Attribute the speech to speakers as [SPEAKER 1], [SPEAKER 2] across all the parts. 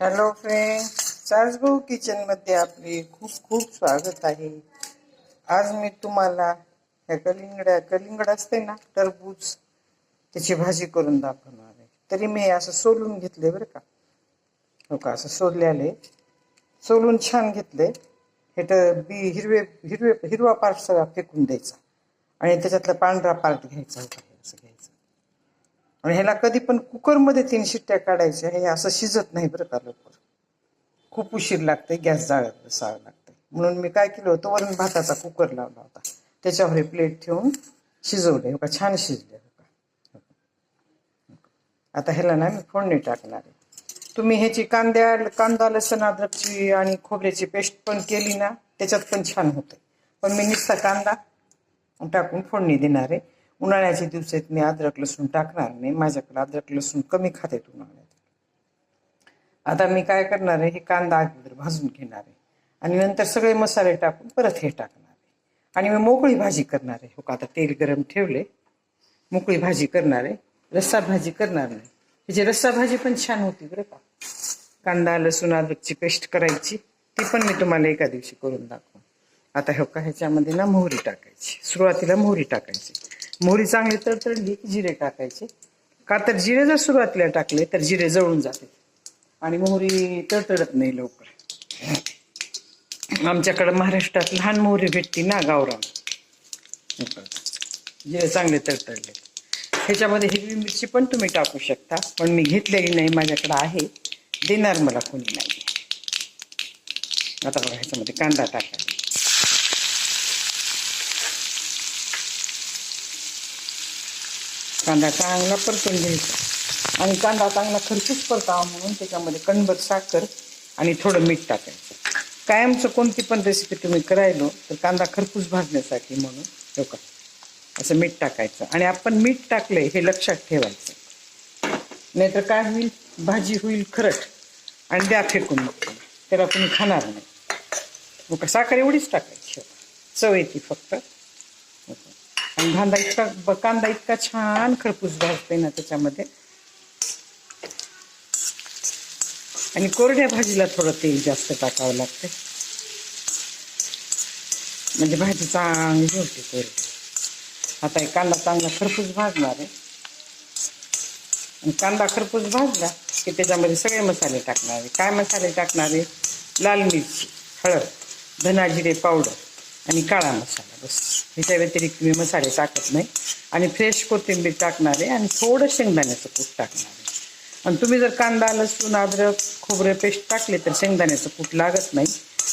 [SPEAKER 1] Hello friend सासभाऊ किचनमध्ये आपले खूप खूप स्वागत आहे. आज मी तुम्हाला ह्या कलिंगड्या कलिंगड असते ना टरबूज त्याची भाजी करून दाखवणार आहे. तरी मी असं सोलून घेतले बरं का. हो का असं सोलल्याले सोलून छान घेतले हे तर बी हिरवे हिरवे हिरवा पार्ट सगळा फेकून द्यायचा. आणि त्याच्यातला पांढरा पार्ट घ्यायचा होता असं घ्यायचं. आणि ह्याला कधी पण कुकरमध्ये तीन शिट्ट्या काढायच्या हे असं शिजत नाही बरं का लवकर. खूप उशीर लागते गॅस जाळत बसावं लागतं म्हणून मी काय केलं होतं वरून भाताचा कुकर लावला होता. त्याच्यावर हे प्लेट ठेवून शिजवले का छान शिजले हो का आता ह्याला ना मी फोडणी टाकणार आहे. तुम्ही ह्याची कांद्या कांदा लसण अद्रकची आणि खोबऱ्याची पेस्ट पण केली ना त्याच्यात पण छान होते पण मी नुसता कांदा टाकून फोडणी देणार आहे. उन्हाळ्याच्या दिवसात मी अद्रक लसूण टाकणार नाही. माझ्याकडे अद्रक लसूण कमी खातेत उन्हाळ्यात. आता मी काय करणार आहे? हे कांदा अगोदर भाजून घेणार आहे. आणि नंतर सगळे मसाले टाकून परत हे टाकणार आहे. आणि मी मोकळी भाजी करणार आहे. हो का? आता तेल गरम ठेवले. मोकळी भाजी करणार आहे. रस्सा भाजी करणार नाही. त्याची रस्सा भाजी पण छान होती बरं का. कांदा लसूण अद्रकची पेस्ट करायची. ती पण मी तुम्हाला एका दिवशी करून दाखवू आता हो का? ह्याच्यामध्ये ना मोहरी टाकायची. सुरुवातीला मोहरी टाकायची. मोहरी चांगली तडतडली की जिरे टाकायचे. का तर जिरे जर सुरुवातीला टाकले तर जिरे जळून जाते. आणि मोहरी तडतडत नाही लवकर. आमच्याकडं महाराष्ट्रात लहान मोहरी भेटती ना गावरान. जिरे चांगले तडतडले. ह्याच्यामध्ये हिरवी मिरची पण तुम्ही टाकू शकता. पण मी घेतलेली नाही माझ्याकडे आहे. देणार मला कोणी नाही. आता बघा ह्याच्यामध्ये कांदा टाकायचा. कांदा चांगला परतून घ्यायचा. आणि कांदा चांगला खरपूस परतावा म्हणून त्याच्यामध्ये कणभर साखर आणि थोडं मीठ टाकायचं. कायमचं कोणती पण रेसिपी तुम्ही करायलो तर कांदा खरपूस भाजण्यासाठी म्हणून हो का? असं मीठ टाकायचं. आणि आपण मीठ टाकले हे लक्षात ठेवायचं. नाहीतर काय होईल? भाजी होईल खरट. आणि द्या फेकून मग. त्याला. त्याला तुम्ही खाणार नाही. हो मग साखर एवढीच टाकायची. चव येते फक्त. आणि कांदा इतका कांदा इतका छान खरपूस भाजते ना त्याच्यामध्ये. आणि कोरड्या भाजीला थोडं तेल जास्त टाकावं लागते म्हणजे भाजी चांगली होते कोरडी. आता एक कांदा चांगला खरपूस भाजणार आहे. आणि कांदा खरपूस भाजला की त्याच्यामध्ये सगळे मसाले टाकणार आहे. काय मसाले टाकणार आहे? लाल मिरची हळद धना जिरे पावडर. आणि काळा मसाला बस. ह्याच्या व्यतिरिक्त मी मसाले टाकत नाही. आणि फ्रेश कोथिंबीर टाकणार आहे आणि थोडं शेंगदाण्याचं कूट टाकणार आहे. आणि तुम्ही जर कांदा लसूण अद्रक खोबरं पेस्ट टाकले तर शेंगदाण्याचं कूट लागत नाही.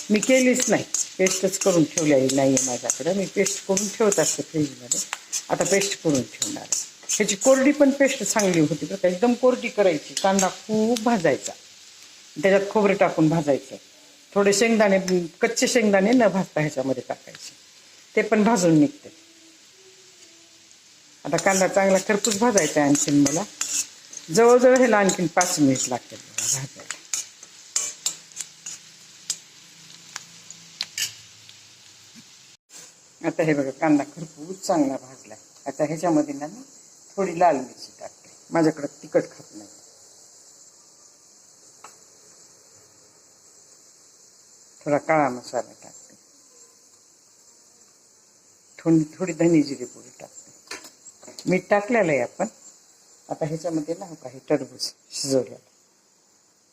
[SPEAKER 1] मी केलीच नाही. पेस्टच करून ठेवलेली नाही आहे माझ्याकडं. मी पेस्ट करून ठेवत असते फ्रीजमध्ये. आता पेस्ट करून ठेवणार आहे. ह्याची कोरडी पण पेस्ट चांगली होती बरं का. एकदम कोरडी करायची. कांदा खूप भाजायचा. त्याच्यात खोबरं टाकून भाजायचं. थोडे शेंगदाणे कच्चे शेंगदाणे न भाजता ह्याच्यामध्ये टाकायचे. ते पण भाजून निघते. आता कांदा चांगला खरपूस भाजायचा आहे आणखीन मला. जवळजवळ ह्याला आणखीन पाच मिनिट लागतात भाजायला. आता हे बघा कांदा खरपूस चांगला भाजला आता ह्याच्यामध्ये ना मी थोडी लाल मिरची टाकते. माझ्याकडे तिखट खात नाही. थोडा काळा मसाला टाकते. थोडी थोडी धनी जिरे पोळी टाकते. मीठ टाकलेलं आहे आपण. आता ह्याच्यामध्ये ना का हे टरबूज शिजवलेलं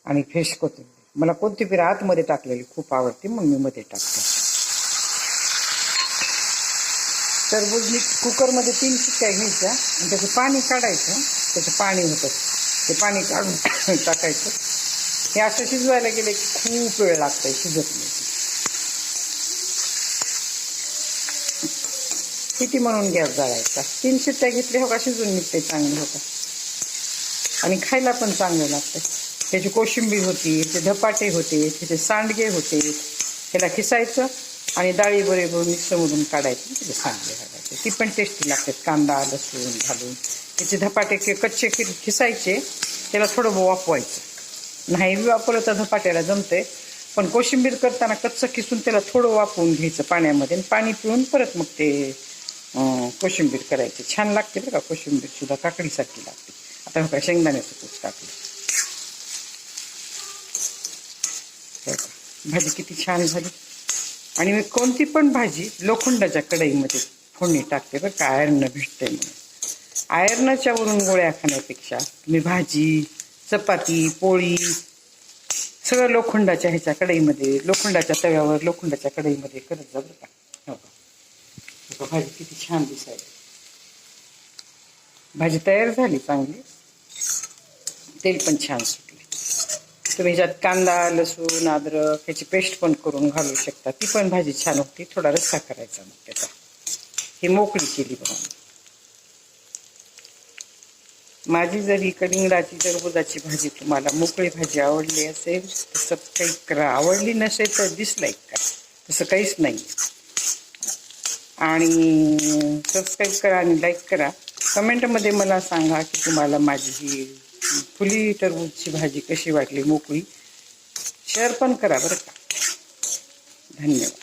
[SPEAKER 1] आणि फ्रेश कोथिंबीर. मला कोथिंबीर आतमध्ये टाकलेली खूप आवडते मग मी मध्ये टाकते. टरबूज मी कुकरमध्ये तीन शिट्ट्या घ्यायच्या. आणि त्याचं पाणी काढायचं. त्याचं पाणी होतं. ते पाणी काढून टाकायचं. हे असं शिजवायला गेले की खूप वेळ लागतंय शिजत नाही. किती म्हणून गॅस जाळायचा? तीन शिट्ट्या घेतल्या हो का? शिजून निघते चांगलं होतं आणि खायला पण चांगलं लागतं त्याची कोशिंबीर होती त्याचे धपाटे होते त्याचे सांडगे होते त्याला खिसायचं आणि डाळी बरोबर मिक्सरमधून काढायचे. त्याचे सांडगे घालायचे ती पण टेस्टी लागतात. कांदा लसूण घालून. त्याचे धपाटे कच्चे खिसायचे त्याला थोडं वापवायचं नाही बी वापरलं तर धपाट्याला जमते पण कोशिंबीर करताना कच्चं किसून त्याला थोडं वापरून घ्यायचं पाण्यामध्ये आणि पाणी पिऊन परत मग ते कोशिंबीर करायची. छान लागते बरं का कोशिंबीर सुद्धा काकडीसारखी लागते. आता बघा का शेंगदाण्याचं कूट टाकलं. भाजी किती छान झाली. आणि मी कोणती पण भाजी लोखंडाच्या कढईमध्ये फोडणी टाकते बरं का आयर्न भेटते म्हणून. आयर्नच्या वरून गोळ्या खाण्यापेक्षा तुम्ही भाजी चपाती पोळी सगळं लोखंडाच्या ह्याच्या कढईमध्ये लोखंडाच्या तव्यावर लोखंडाच्या कढईमध्ये करत जा बरं का. हो का? भाजी किती छान दिसायला. भाजी तयार झाली चांगली. तेल पण छान सुटले. तुम्ही ह्याच्यात कांदा लसूण अद्रक ह्याची पेस्ट पण करून घालू शकता. ती पण भाजी छान होती. थोडा रस्सा करायचा मग त्याचा. ही मोकळी केली बघा. माझी जरी कलिंगडाची टरबुजाची भाजी तुम्हाला मोकळी भाजी आवडली असेल तर सबस्क्राईब करा. आवडली नसेल तर डिसलाईक करा. तसं काहीच नाही. आणि सबस्क्राईब करा आणि लाईक करा. कमेंटमध्ये मला सांगा की तुम्हाला माझी ही फुली टरबूजची भाजी कशी वाटली मोकळी? शेअर पण करा बरं का. धन्यवाद.